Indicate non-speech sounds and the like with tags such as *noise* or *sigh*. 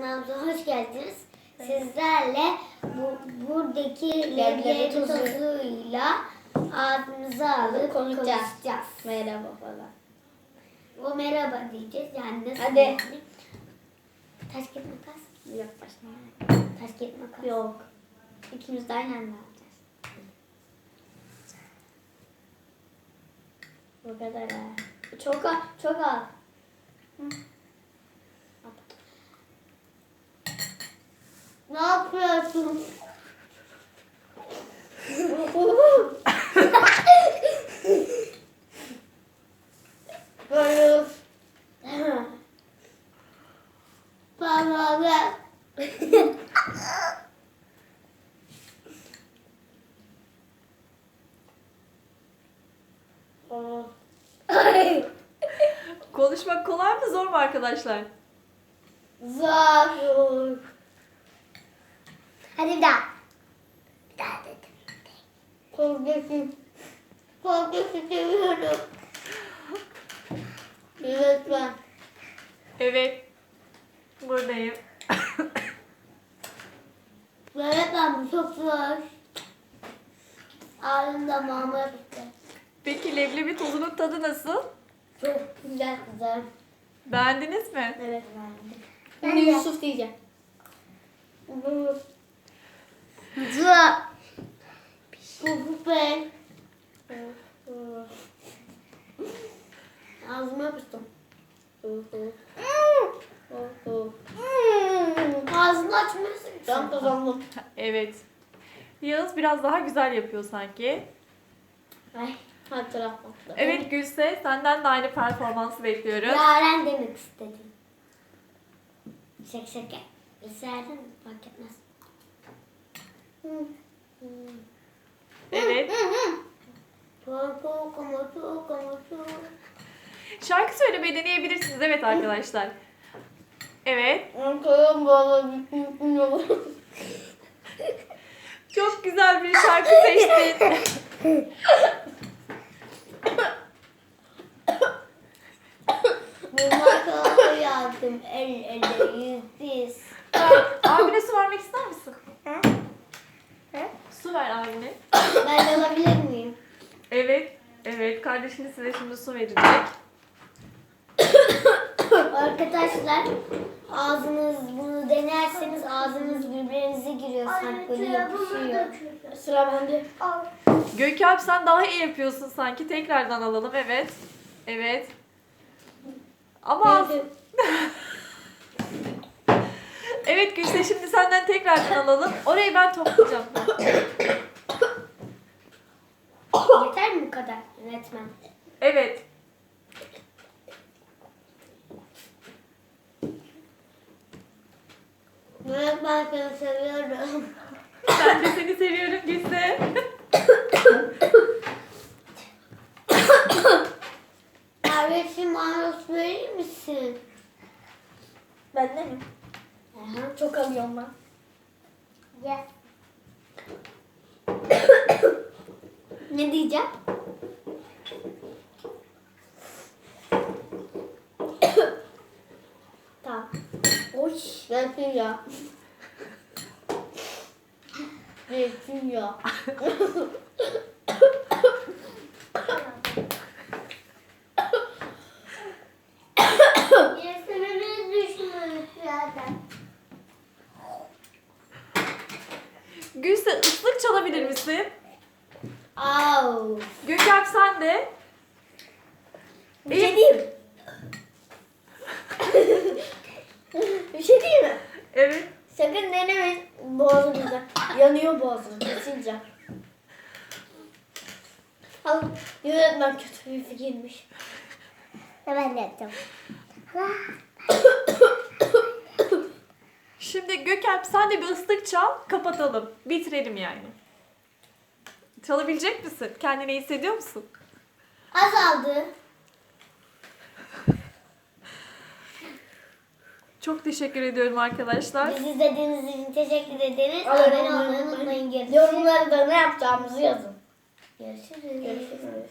kanalımıza hoş geldiniz. Sizlerle bu buradaki Leblebi tozuyla ağzımıza alıp Konuşacağız. konuşacağız. Merhaba falan. O merhaba diyeceğiz. Yani nasıl Hadi. yani? Taş kağıt makas. Yok başlama. Taş kağıt makas. Yok. İkimiz de aynı anda yapacağız. Bu kadar ha. Çok az. Çok az. Ne yapıyorsun? Böyle. Parmağı. Ay. Konuşmak kolay mı zor mu arkadaşlar? Zor. Hadi bir daha. Bir daha dedim. Korkuyorsun. Korkuyorsun seviyorum. Evet ben. Evet. Buradayım. Evet ben çok zor. Ağzımda mama bitti. Peki leblebi tozunun tadı nasıl? Çok güzel kızım. Beğendiniz mi? Evet. Ben de. Yusuf diyeceğim. Bu. Ben. Ağzıma bastım. Ağzını açmıyorsun. Ben kazandım. Evet. Yağız biraz daha güzel yapıyor sanki. Ay. Hadi taraf patladı. Evet Gülse senden de aynı performansı bekliyoruz. Yaren demek istedim. Şaka şaka. İsterdim fark etmez. Evet. Çok ama çok. Şarkı söylemeyi deneyebilirsiniz evet arkadaşlar. Evet. Ben kayam bağla bitmiyor. Çok güzel bir şarkı seçtin. Bunlar kadar yardım. El ele yüz biz. abine su vermek ister misin? Su ver abine. Ben alabilir miyim? Evet. Evet. Kardeşiniz size şimdi su verecek. Arkadaşlar ağzınız bunu denerseniz ağzınız birbirinize giriyor sanki böyle yapışıyor. Sıra bende. Gökalp sen daha iyi yapıyorsun sanki. Tekrardan alalım. Evet. Evet. Ama az- *laughs* Evet Gülse şimdi senden tekrardan alalım. Orayı ben toplayacağım. *laughs* Yeter mi bu kadar yönetmen? Evet. Evet ben seni seviyorum. Ben de seni seviyorum Gülse. Kardeşim su verir misin? Bende mi? Aha. Çok alıyorum ben. Gel. ne diyeceğim? Tamam. Oy. Zeytinyağı. Zeytinyağı. Düşmüş zaten. Gülse ıslık çalabilir misin? Au. Gökalp sen de. Bir şey diyeyim mi? *laughs* Bir şey diyeyim mi? Evet. Sakın denemeyin. Yanıyor boğazım kesince. Al, yönetmen kötü bir fikirmiş. Ben yapacağım. Şimdi Gökalp sen de bir ıslık çal. Kapatalım. Bitirelim yani. Çalabilecek misin? Kendini hissediyor musun? Azaldı. Çok teşekkür ediyorum arkadaşlar. Bizi izlediğiniz için teşekkür ederiz. Abone olmayı unutmayın. Yorumlarda ne yapacağımızı yazın. Görüşürüz. Görüşürüz.